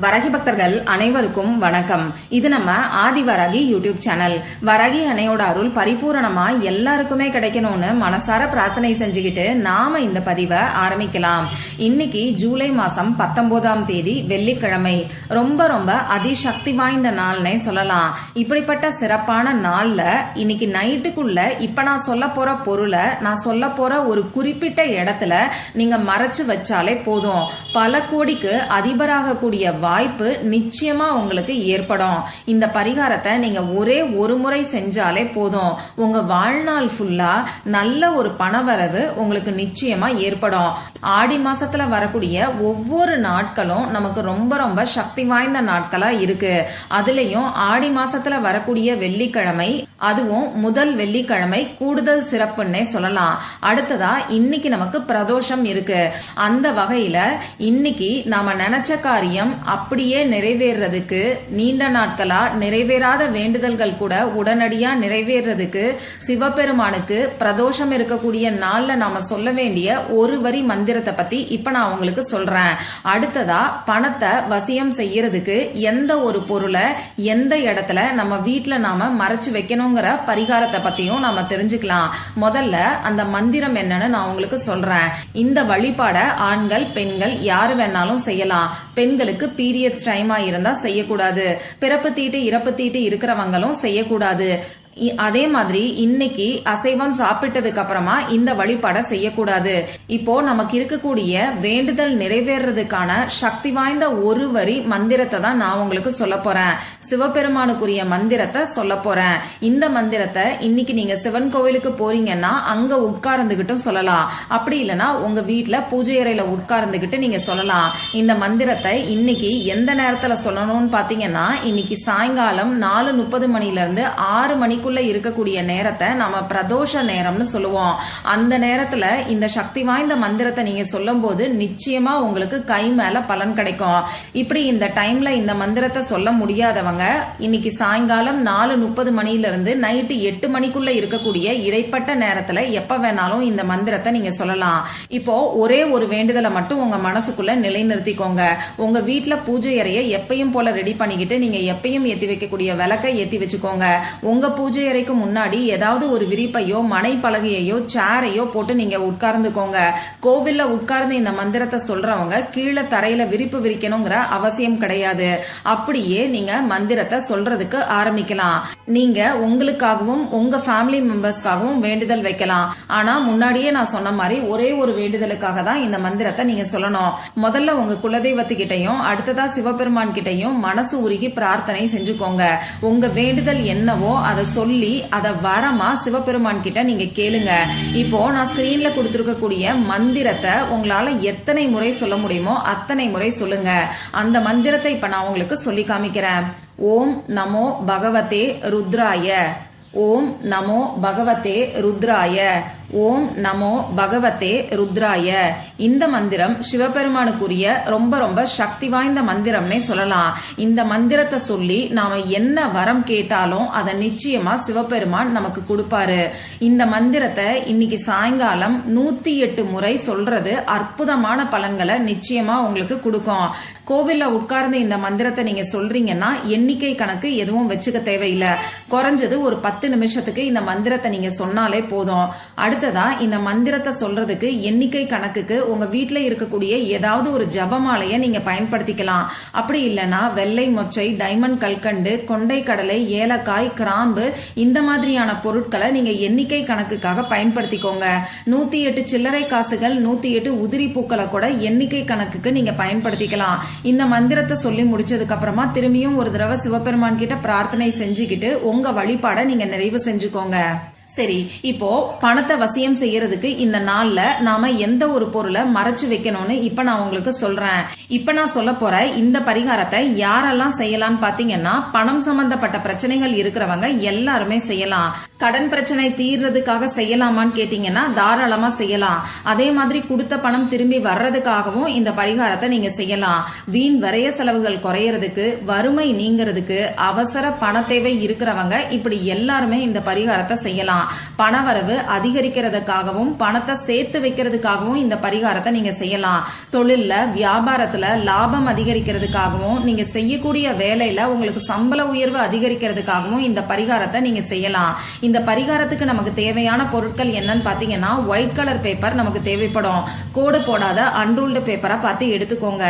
வரகி பக்தர்கள் அனைவருக்கும் வணக்கம். இது நம்ம ஆதி வரகி யூடியூப் சேனல். வரகி அணையோட அருள் பரிபூரணமா எல்லாருக்குமே கிடைக்கணும்னு மனசார பிரார்த்தனை செஞ்சுக்கிட்டு நாம இந்த பதிவை ஆரம்பிக்கலாம். இன்னைக்கு ஜூலை மாசம் பத்தொன்பதாம் தேதி வெள்ளிக்கிழமை. ரொம்ப ரொம்ப அதிசக்தி வாய்ந்த நாள்னே சொல்லலாம். இப்படிப்பட்ட சிறப்பான நாள்ல இன்னைக்கு நைட்டுக்குள்ள இப்ப நான் சொல்ல போற பொருளை நான் சொல்ல போற ஒரு குறிப்பிட்ட இடத்துல நீங்க மறைச்சு வச்சாலே போதும். பல கோடிக்கு அதிபராக கூடிய வாய்ப்பு நிச்சயமா உங்களுக்கு ஏற்படும். இந்த பரிகாரத்தை நீங்க ஒரே ஒரு முறை செஞ்சாலே போதும். உங்க வாழ்நாள் ஃபுல்லா நல்ல ஒரு பணவரவு உங்களுக்கு நிச்சயமா ஏற்படும். ஆடி மாசத்துல வரக்கூடிய ஒவ்வொரு நாட்களும் நமக்கு ரொம்ப ரொம்ப சக்தி வாய்ந்த நாட்களா இருக்கு. அதுலயும் ஆடி மாசத்துல வரக்கூடிய வெள்ளிக்கிழமை அதுவும் முதல் வெள்ளிக்கிழமை கூடுதல் சிறப்புன்னே சொல்லலாம். அடுத்ததா இன்னைக்கு நமக்கு பிரதோஷம் இருக்கு. அந்த வகையில இன்னைக்கு நாம நினைச்ச காரியம் அப்படியே நிறைவேறதுக்கு நீண்ட நாட்களா நிறைவேறாத வேண்டுதல்கள் கூட உடனடியா நிறைவேறதுக்கு சிவபெருமானுக்கு பிரதோஷம் இருக்கக்கூடிய நாள்ல நாம சொல்ல வேண்டிய ஒரு வரி மந்திரத்தை பத்தி இப்ப நான் உங்களுக்கு சொல்றேன். அடுத்ததா பணத்தை வசியம் செய்யறதுக்கு எந்த ஒரு பொருளை எந்த இடத்துல நம்ம வீட்டுல நாம மறைச்சு வைக்கணுங்கிற பரிகாரத்தை பத்தியும் நாம தெரிஞ்சுக்கலாம். முதல்ல அந்த மந்திரம் என்னன்னு நான் உங்களுக்கு சொல்றேன். இந்த வழிபாட ஆண்கள் பெண்கள் யாரு வேணாலும் செய்யலாம். பெண்களுக்கு பீரியட்ஸ் டைமா இருந்தா செய்யக்கூடாது. பிறப்பு தீட்டு இறப்பு தீட்டு இருக்கிறவங்களும் செய்யக்கூடாது. அதே மாதிரி இன்னைக்கு அசைவம் சாப்பிட்டதுக்கு அப்புறமா இந்த வழிபாட செய்யக்கூடாது. இப்போ நமக்கு இருக்கக்கூடிய வேண்டுதல் நிறைவேறதுக்கான சக்தி வாய்ந்த ஒரு வரி மந்திரத்தை தான் நான் உங்களுக்கு சொல்ல போறேன். சிவபெருமானுக்குரிய மந்திரத்தை சொல்ல போறேன். இந்த மந்திரத்தை இன்னைக்கு நீங்க சிவன் கோவிலுக்கு போறீங்கன்னா அங்க உட்கார்ந்துகிட்டும் சொல்லலாம். அப்படி இல்லைன்னா உங்க வீட்டுல பூஜை அறையில உட்கார்ந்துகிட்டு நீங்க சொல்லலாம். இந்த மந்திரத்தை இன்னைக்கு எந்த நேரத்துல சொல்லணும்னு பாத்தீங்கன்னா இன்னைக்கு சாயங்காலம் நாலு முப்பது மணில இருந்து ஆறு மணிக்குள்ள இருக்கக்கூடிய நேரத்தை நம்ம பிரதோஷ நேரம்னு சொல்லுவோம். அந்த நேரத்துல இந்த சக்தி வாய்ந்த மந்திரத்தை நீங்க சொல்லும் போது நிச்சயமா உங்களுக்கு கை மேல பலன் கிடைக்கும். இப்படி இந்த டைம்ல இந்த மந்திரத்தை சொல்ல முடியாதவங்க இன்னைக்கு சாயங்காலம் நாலு முப்பது மணில இருந்து நைட்டு எட்டு மணிக்குள்ள இருக்கக்கூடிய இடைப்பட்ட நேரத்துல எப்ப வேணாலும் இந்த மந்திரத்தை நீங்க சொல்லலாம். இப்போ ஒரே ஒரு வேண்டுதலை மட்டும் உங்க மனசுக்குள்ள நிலைநிறுத்திக்கோங்க. உங்க வீட்டுல பூஜை அறைய எப்பயும் போல ரெடி பண்ணிக்கிட்டு நீங்க எப்பயும் ஏத்தி வைக்கக்கூடிய விளக்கை ஏத்தி வச்சுக்கோங்க. உங்க பூஜை அறைக்கு முன்னாடி ஏதாவது ஒரு விரிப்பையோ மனை பலகையோ சேரையோ போட்டு நீங்க உட்கார்ந்துக்கோங்க. கோவில்ல உட்கார்ந்து இந்த மந்திரத்தை சொல்றவங்க கீழே தரையில விரிப்பு விரிக்கணுங்கிற அவசியம் கிடையாது. அப்படியே நீங்க மந்திரத்தை சொல்றதுக்கு ஆரம்பிக்கலாம். நீங்க உங்களுக்காகவும் உங்க ஃபேமிலி மெம்பர்ஸ்க்காகவும் வேண்டுதல் வைக்கலாம். ஆனா முன்னாடியே நான் சொன்ன மாதிரி ஒரே ஒரு வேண்டுதலுக்காக தான் இந்த மந்திரத்தை நீங்க சொல்லணும். முதல்ல உங்க குலதெய்வத்துக்கிட்டையும் அடுத்ததா சிவபெருமான் கிட்டையும் மனசு உருகி பிரார்த்தனை செஞ்சுக்கோங்க. உங்க வேண்டுதல் என்னவோ அதை சொல்லி அதை வரமா சிவபெருமான் கிட்ட நீங்க கேளுங்க. இப்போ நான் ஸ்கிரீன்ல கொடுத்துருக்கக்கூடிய மந்திரத்தை உங்களால எத்தனை முறை சொல்ல முடியுமோ அத்தனை முறை சொல்லுங்க. அந்த மந்திரத்தை இப்ப நான் உங்களுக்கு சொல்லி காமிக்கிறேன். ஓம் நமோ பகவதே ருத்ராய. ஓம் நமோ பகவதே ருத்ராய. ஓம் நமோ பகவதே ருத்ராய. இந்த மந்திரம் சிவபெருமானுக்குரிய ரொம்ப ரொம்ப சக்தி வாய்ந்த மந்திரம்னே சொல்லலாம். இந்த மந்திரத்தை சொல்லி நாம என்ன வரம் கேட்டாலும் அதை நிச்சயமா சிவபெருமான் நமக்கு கொடுப்பாரு. இந்த மந்திரத்தை இன்னைக்கு சாயங்காலம் நூத்தி எட்டு முறை சொல்றது அற்புதமான பலன்களை நிச்சயமா உங்களுக்கு கொடுக்கும். கோவில்ல உட்கார்ந்து இந்த மந்திரத்தை நீங்க சொல்றீங்கன்னா எண்ணிக்கை கணக்கு எதுவும் வச்சுக்க தேவையில்லை. குறைஞ்சது ஒரு பத்து நிமிஷத்துக்கு இந்த மந்திரத்தை நீங்க சொன்னாலே போதும். அடுத்த அடுத்ததா இந்த மந்திரத்தை சொல்றதுக்கு எண்ணிக்கை கணக்குக்கு உங்க வீட்டுல இருக்கக்கூடிய ஏதாவது ஒரு ஜபமாலைய நீங்க பயன்படுத்திக்கலாம். அப்படி இல்லனா வெள்ளை மொச்சை டைமண்ட் கல்கண்டு கொண்டை கடலை ஏலக்காய் கிராம்பு இந்த மாதிரியான பொருட்களை நீங்க எண்ணிக்கை கணக்குக்காக பயன்படுத்திக்கோங்க. நூத்தி எட்டு சில்லறை காசுகள் நூத்தி எட்டு உதிரி பூக்களை கூட எண்ணிக்கை கணக்குக்கு நீங்க பயன்படுத்திக்கலாம். இந்த மந்திரத்தை சொல்லி முடிச்சதுக்கு அப்புறமா திரும்பியும் ஒரு தடவை சிவபெருமான் கிட்ட பிரார்த்தனை செஞ்சுக்கிட்டு உங்க வழிபாட நீங்க நிறைவு செஞ்சுக்கோங்க. சரி இப்போ பணத்தை வசியம் செய்யறதுக்கு இந்த நாள்ல நாம எந்த ஒரு பொருளை மறைச்சு வைக்கணும்னு இப்ப நான் உங்களுக்கு சொல்றேன். இப்ப நான் சொல்ல போற இந்த பரிகாரத்தை யாரெல்லாம் செய்யலாம்னு பாத்தீங்கன்னா பணம் சம்பந்தப்பட்ட பிரச்சனைகள் இருக்கிறவங்க எல்லாருமே செய்யலாம். கடன் பிரச்சனை தீர்றதுக்காக செய்யலாமான்னு கேட்டீங்கன்னா தாராளமா செய்யலாம். அதே மாதிரி கொடுத்த பணம் திரும்பி வர்றதுக்காகவும் இந்த பரிகாரத்தை நீங்க செய்யலாம். வீண் வரைய செலவுகள் குறையறதுக்கு வறுமை நீங்கிறதுக்கு அவசர பண தேவை இருக்கிறவங்க இப்படி எல்லாருமே இந்த பரிகாரத்தை செய்யலாம். செய்யலாம் பணவரவு அதிகரிக்கிறதுக்காகவும் பணத்தை சேர்த்து வைக்கிறதுக்காகவும் இந்த பரிகாரத்தை நீங்க செய்யலாம். தொழில்ல வியாபாரத்துல லாபம் அதிகரிக்கிறதுக்காகவும் நீங்க செய்யக்கூடிய வேலையில உங்களுக்கு சம்பள உயர்வு அதிகரிக்கிறதுக்காகவும் இந்த பரிகாரத்தை நீங்க செய்யலாம். இந்த பரிகாரத்துக்கு நமக்கு தேவையான பொருட்கள் என்னன்னு பாத்தீங்கன்னா ஒயிட் கலர் பேப்பர் நமக்கு தேவைப்படும். கோடு போடாத அன்ரூல்டு பேப்பரா பார்த்து எடுத்துக்கோங்க.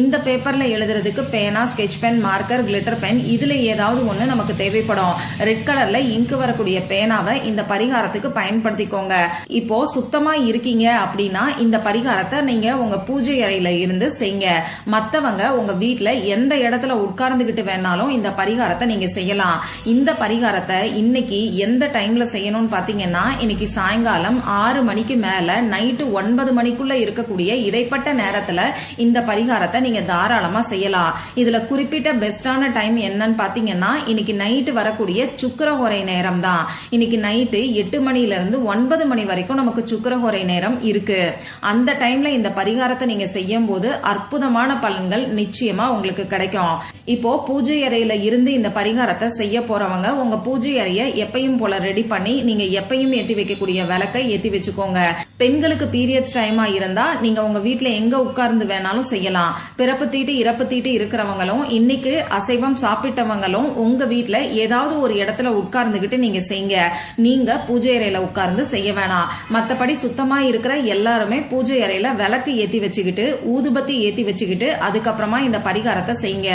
இந்த பேப்பர்ல எழுதுறதுக்கு பேனா sketch pen marker glitter pen இதுல ஏதாவது ஒண்ணு நமக்கு தேவைப்படும். ரெட் கலர்ல இங்கு வரக்கூடிய பேனாவை இந்த பரிகாரத்துக்கு பயன்படுத்திக்கோங்க. இப்போ சுத்தமா இருக்கீங்க அப்படின்னா இந்த பரிகாரத்தை நீங்க உங்க பூஜை அறையில இருந்து செய்யுங்க மத்தவங்க உங்க வீட்டுல எந்த இடத்துல உட்கார்ந்துகிட்டு வேணாலும் இந்த பரிகாரத்தை நீங்க செய்யலாம். இந்த பரிகாரத்தை இன்னைக்கு எந்த டைம்ல செய்யணும்னு பாத்தீங்கன்னா இன்னைக்கு சாயங்காலம் ஆறு மணிக்கு மேல நைட்டு ஒன்பது மணிக்குள்ள இருக்கக்கூடிய இடைப்பட்ட நேரத்துல இந்த பரிகாரத்தை நீங்க தாராளமா செய்யலாம். இதுல குறிப்பிட்ட பெஸ்டான டைம் என்னன்னு பாத்தீங்கன்னா இன்னைக்கு நைட்டு வரக்கூடிய சுக்கரஹோரை நேரம் தான். இன்னைக்கு நைட்டு எட்டு மணில இருந்து ஒன்பது மணி வரைக்கும் நமக்கு சுக்கரஹோரை நேரம் இருக்கு. அந்த டைம்ல இந்த பரிகாரத்தை நீங்க செய்யும் போது அற்புதமான பலன்கள் நிச்சயமா உங்களுக்கு கிடைக்கும். இப்போ பூஜை அறையில இருந்து இந்த பரிகாரத்தை செய்ய போறவங்க உங்க பூஜை அறைய எப்பயும் போல ரெடி பண்ணி நீங்க எப்பயும் ஏத்தி வைக்கக்கூடிய விளக்கை ஏத்தி வச்சுக்கோங்க. பெண்களுக்கு பீரியட்ஸ் டைமா இருந்தா நீங்க உங்க வீட்டுல எங்க உட்கார்ந்து வேணாலும் செய்யலாம். பிறப்பு தீட்டு இறப்பு தீட்டு இருக்கிறவங்களும் இன்னைக்கு அசைவம் சாப்பிட்டவங்களும் உங்க வீட்டுல ஏதாவது ஒரு இடத்துல உட்கார்ந்துகிட்டு நீங்க செய்யுங்க நீங்க பூஜை அறையில உட்கார்ந்து செய்ய வேணாம். மத்தபடி சுத்தமா இருக்கிற எல்லாருமே பூஜை அறையில விளக்கு ஏத்தி வச்சுக்கிட்டு ஊதுபத்தி ஏத்தி வச்சுக்கிட்டு அதுக்கப்புறமா இந்த பரிகாரத்தை செய்யுங்க.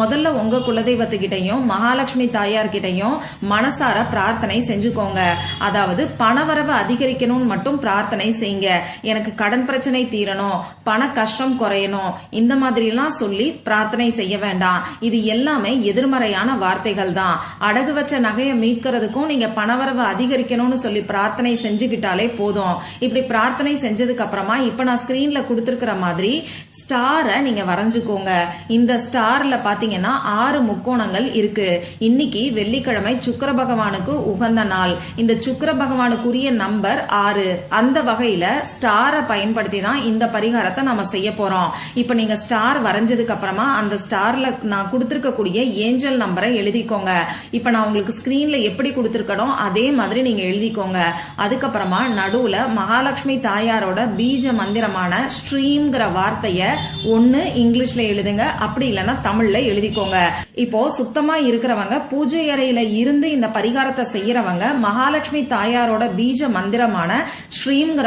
முதல்ல உங்க குலதெய்வத்துக்கிட்டையும் மகாலட்சுமி தாயார் கிட்டையும் மனசார பிரார்த்தனை செஞ்சுக்கோங்க. அதாவது பணவரவு அதிகரிக்கணும்னு மட்டும் பிரார்த்தனை செய்யுங்க. எனக்கு கடன் பிரச்சனை தீரணும் பண கஷ்டம் குறையணும் இந்த மாதிரி எல்லாம் சொல்லி பிரார்த்தனை செய்ய வேண்டாம். இது எல்லாமே எதிர்மறையான வார்த்தைகள் தான். அடகு வச்ச நகையை மீட்கிறதுக்கும் நீங்க பணவரவு அதிகரிக்கணும்னு சொல்லி பிரார்த்தனை செஞ்சுக்கிட்டாலே போதும். இப்படி பிரார்த்தனை செஞ்சதுக்கு அப்புறமா இப்ப நான் ஸ்கிரீன்ல கொடுத்துருக்கிற மாதிரி ஸ்டாரை நீங்க வரைஞ்சுக்கோங்க. இந்த ஸ்டார்ல பாத்தீங்கன்னா ஆறு முக்கோணங்கள் இருக்கு. இன்னைக்கு வெள்ளிக்கிழமை சுக்கர பகவானுக்கு உகந்த நாள். இந்த சுக்கர பகவானுக்குரிய நம்பர் ஆறு. அந்த வகையில ஸ்டாரை பயன்படுத்தி தான் இந்த பரிகாரத்தை நம்ம செய்ய போறோம். இப்ப நீங்க ஸ்டார் வரைஞ்சதுக்கு அப்புறமா அந்த ஸ்டார்ல நான் கொடுத்திருக்கக்கூடிய ஏஞ்சல் நம்பரை எழுதிக்கோங்க. இப்ப நான் உங்களுக்கு ஸ்கிரீன்ல எப்படி கொடுத்திருக்கணும் அதே மாதிரி நீங்க எழுதிக்கோங்க. அதுக்கப்புறமா நடுவுல மகாலட்சுமி தாயாரோட பீஜ மந்திரமான ஸ்ட்ரீம்ங்கிற வார்த்தைய ஒன்னு இங்கிலீஷ்ல எழுதுங்க. அப்படி இல்லைன்னா தமிழ்ல எழுதிக்கோங்க. இப்போ சுத்தமா இருக்கிறவங்க பூஜை அறையில இருந்து இந்த பரிகாரத்தை செய்யறவங்க மகாலட்சுமி தாயாரோட பீஜ மந்திரமான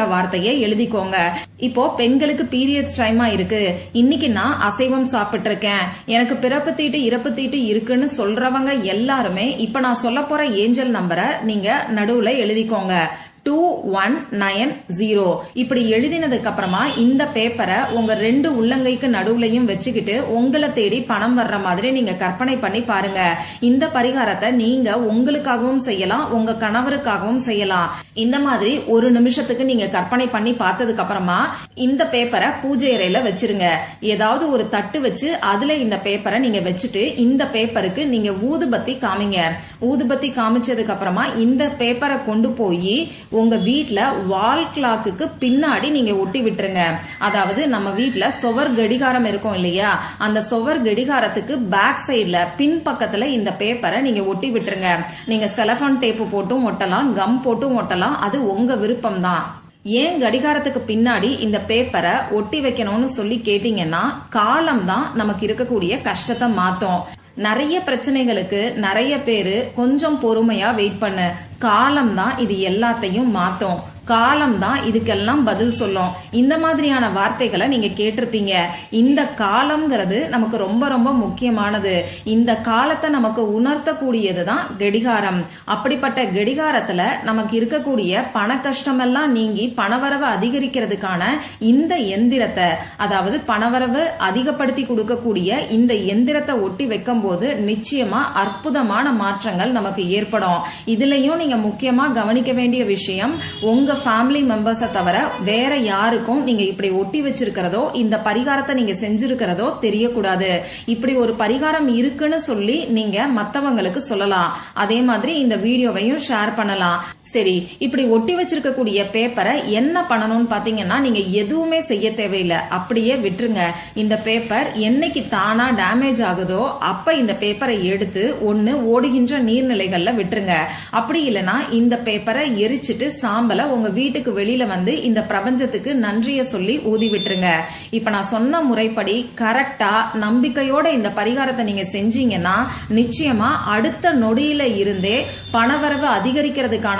ஸ்ரீம்ங்கிற வார்த்தையை எழுதிக்கோங்க. இப்போ பெண்களுக்கு பீரியட்ஸ் டைமா இருக்கு. இன்னைக்கு நான் அசைவம் சாப்பிட்டு இருக்கேன் எனக்கு பிறப்பு தீட்டு இறப்பு தீட்டு இருக்குன்னு சொல்றவங்க எல்லாருமே இப்ப நான் சொல்ல போற ஏஞ்சல் நம்பரை நீங்க நடுவுல எழுதிக்கோங்க. டூ ஒன் நயன் ஜீரோ இப்படி எழுதினதுக்கு அப்புறமா இந்த பேப்பரை உங்க ரெண்டு உள்ளங்கைக்கு நடுவுலையும் வச்சுக்கிட்டு உங்களை தேடி பணம் வர்ற மாதிரி நீங்க கற்பனை பண்ணி பாருங்க. இந்த பரிகாரத்தை நீங்க உங்களுக்காகவும் செய்யலாம் உங்க கணவருக்காகவும் செய்யலாம். இந்த மாதிரி ஒரு நிமிஷத்துக்கு நீங்க கற்பனை பண்ணி பார்த்ததுக்கு அப்புறமா இந்த பேப்பரை பூஜை அறையில வச்சிருங்க. ஏதாவது ஒரு தட்டு வச்சு அதுல இந்த பேப்பரை நீங்க வச்சுட்டு இந்த பேப்பருக்கு நீங்க ஊதுபத்தி காமிங்க. ஊதுபத்தி காமிச்சதுக்கு அப்புறமா இந்த பேப்பரை கொண்டு போய் உங்க வீட்டில் வால் கிளாக்குக்கு பின்னாடி நீங்க ஒட்டி விட்டுருங்க. அதாவது நம்ம வீட்டில் சுவர் கடிகாரம் இருக்கும் இல்லையா? அந்த சுவர் கடிகாரத்துக்கு பேக் சைடில் பின் பக்கத்துல இந்த பேப்பரை நீங்க ஒட்டி விட்டுருங்க. நீங்க செலபோன் டேப்பு போட்டும் ஒட்டலாம் கம் போட்டும் ஒட்டலாம் அது உங்க விருப்பம் தான் ஏன் கடிகாரத்துக்கு பின்னாடி இந்த பேப்பரை ஒட்டி வைக்கணும்னு சொல்லி கேட்டீங்கன்னா காலம் தான் நமக்கு இருக்கக்கூடிய கஷ்டத்தை மாத்தும். நிறைய பிரச்சனைகளுக்கு நிறைய பேரு கொஞ்சம் பொறுமையா வெயிட் பண்ணு காலம் தான் இது எல்லாத்தையும் மாத்தும். காலம் தான் இதுக்கெல்லாம் பதில் சொல்லும். இந்த மாதிரியான வார்த்தைகளை நீங்க கேட்டிருப்பீங்க. இந்த காலம்ங்கிறது நமக்கு ரொம்ப ரொம்ப முக்கியமானது. இந்த காலத்தை நமக்கு உணர்த்தக்கூடியது தான் கடிகாரம். அப்படிப்பட்ட கெடிகாரத்துல நமக்கு இருக்கக்கூடிய பண கஷ்டமெல்லாம் நீங்கி பணவரவு அதிகரிக்கிறதுக்கான இந்த எந்திரத்தை அதாவது பணவரவு அதிகப்படுத்தி கொடுக்கக்கூடிய இந்த எந்திரத்தை ஒட்டி வைக்கும் போது நிச்சயமா அற்புதமான மாற்றங்கள் நமக்கு ஏற்படும். இதுலயும் நீங்க முக்கியமா கவனிக்க வேண்டிய விஷயம் உங்க உங்க ஃபேமிலி மெம்பர்ஸை தவிர வேற யாருக்கும் நீங்க இப்படி ஒட்டி வச்சிருக்கிறதோ இந்த பரிகாரத்தை நீங்க செஞ்சிருக்கிறதோ தெரியக்கூடாது. இப்படி ஒரு பரிகாரம் இருக்குன்னு சொல்லி நீங்க மத்தவங்களுக்கு சொல்லலாம். அதே மாதிரி இந்த வீடியோவையும் ஷேர் பண்ணலாம். சரி இப்படி ஒட்டி வச்சிருக்கக்கூடிய பேப்பரை என்ன பண்ணணும்னு பாத்தீங்கன்னா நீங்க எதுவுமே செய்ய தேவையில்லை. அப்படியே விட்டுருங்க. இந்த பேப்பர் என்னைக்கு தானா டேமேஜ் ஆகுதோ அப்ப இந்த பேப்பரை எடுத்து ஒன்னு ஓடுகின்ற நீர்நிலைகள்ல விட்டுருங்க. அப்படி இல்லைன்னா இந்த பேப்பரை எரிச்சிட்டு சாம்பலை உங்க வீட்டுக்கு வெளியில வந்து இந்த பிரபஞ்சத்துக்கு நன்றிய சொல்லி ஊதி விட்டுருங்க. இப்ப நான் சொன்ன முறைப்படி கரெக்டா நம்பிக்கையோட இந்த பரிகாரத்தை நீங்க செஞ்சீங்கன்னா நிச்சயமா அடுத்த நொடியில இருந்தே பணவரவு அதிகரிக்கிறதுக்கான